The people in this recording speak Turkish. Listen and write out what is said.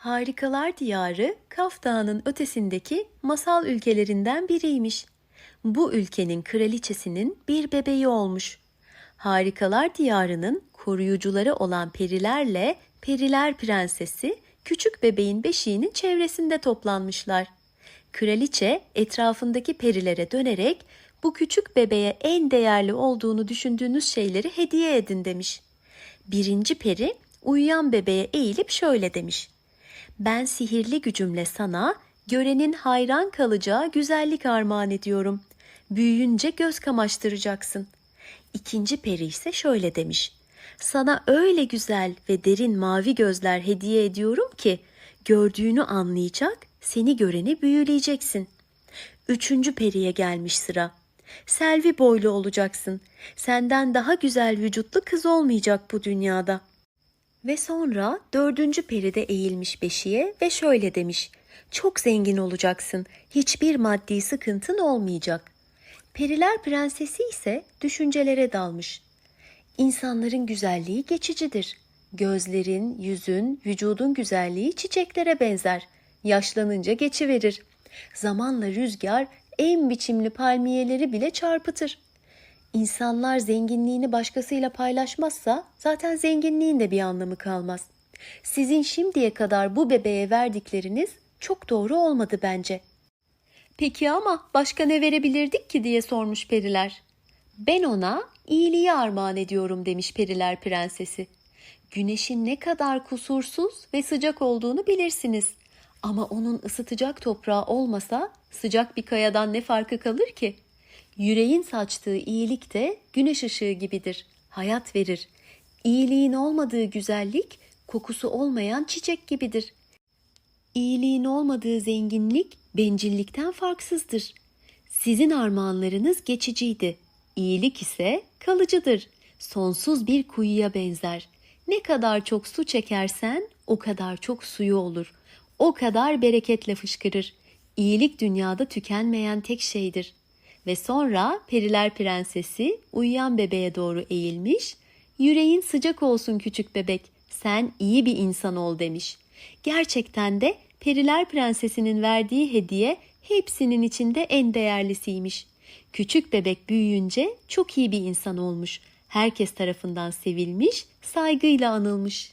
Harikalar diyarı Kaf Dağı'nın ötesindeki masal ülkelerinden biriymiş. Bu ülkenin kraliçesinin bir bebeği olmuş. Harikalar diyarının koruyucuları olan perilerle Periler Prensesi küçük bebeğin beşiğinin çevresinde toplanmışlar. Kraliçe etrafındaki perilere dönerek bu küçük bebeğe en değerli olduğunu düşündüğünüz şeyleri hediye edin demiş. Birinci peri uyuyan bebeğe eğilip şöyle demiş. Ben sihirli gücümle sana görenin hayran kalacağı güzellik armağan ediyorum. Büyüyünce göz kamaştıracaksın. İkinci peri ise şöyle demiş. Sana öyle güzel ve derin mavi gözler hediye ediyorum ki gördüğünü anlayacak, seni göreni büyüleyeceksin. Üçüncü periye gelmiş sıra. Selvi boylu olacaksın. Senden daha güzel vücutlu kız olmayacak bu dünyada. Ve sonra dördüncü peri de eğilmiş beşiğe ve şöyle demiş. Çok zengin olacaksın. Hiçbir maddi sıkıntın olmayacak. Periler prensesi ise düşüncelere dalmış. İnsanların güzelliği geçicidir. Gözlerin, yüzün, vücudun güzelliği çiçeklere benzer. Yaşlanınca geçiverir. Zamanla rüzgar en biçimli palmiyeleri bile çarpıtır. İnsanlar zenginliğini başkasıyla paylaşmazsa zaten zenginliğin de bir anlamı kalmaz. Sizin şimdiye kadar bu bebeğe verdikleriniz çok doğru olmadı bence. Peki ama başka ne verebilirdik ki diye sormuş periler. Ben ona iyiliği armağan ediyorum demiş periler prensesi. Güneşin ne kadar kusursuz ve sıcak olduğunu bilirsiniz. Ama onun ısıtacak toprağı olmasa sıcak bir kayadan ne farkı kalır ki? Yüreğin saçtığı iyilik de güneş ışığı gibidir. Hayat verir. İyiliğin olmadığı güzellik kokusu olmayan çiçek gibidir. İyiliğin olmadığı zenginlik bencillikten farksızdır. Sizin armağanlarınız geçiciydi. İyilik ise kalıcıdır. Sonsuz bir kuyuya benzer. Ne kadar çok su çekersen o kadar çok suyu olur. O kadar bereketle fışkırır. İyilik dünyada tükenmeyen tek şeydir. Ve sonra Periler Prensesi uyuyan bebeğe doğru eğilmiş. Yüreğin sıcak olsun küçük bebek. Sen iyi bir insan ol demiş. Gerçekten de Periler Prensesi'nin verdiği hediye hepsinin içinde en değerlisiymiş. Küçük bebek büyüyünce çok iyi bir insan olmuş. Herkes tarafından sevilmiş, saygıyla anılmış.